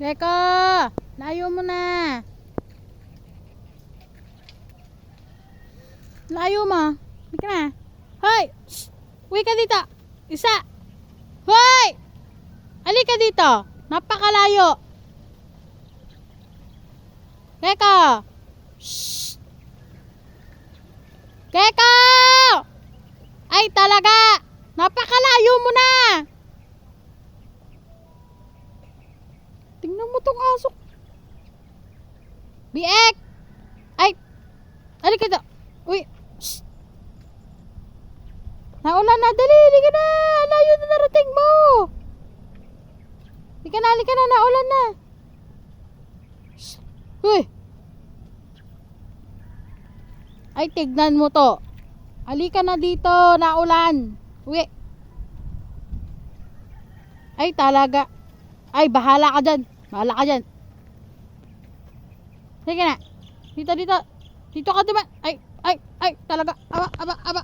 Teka! Layo mo na! Layo mo! Hindi na! Hoy! Shh! Uwi ka dito! Isa! Hoy! Ali ka dito! Napakalayo! Teka! Shh! Teka! Ay talaga! Napakalayo mo na! Tingnan mo tong aso. Biek! Ay! Halika dito. Uy! Shh! Naulan na. Dali! Halika na! Layo na narating mo! Halika na, halika na. Naulan na. Shh! Uy! Ay, tignan mo to. Halika na dito. Naulan. Uwi. Ay, talaga. Ay, bahala ka dyan. Bahala ka dyan. Sige na. Dito, dito. Dito ka diba? Ay, ay, ay, talaga. Aba, aba, aba.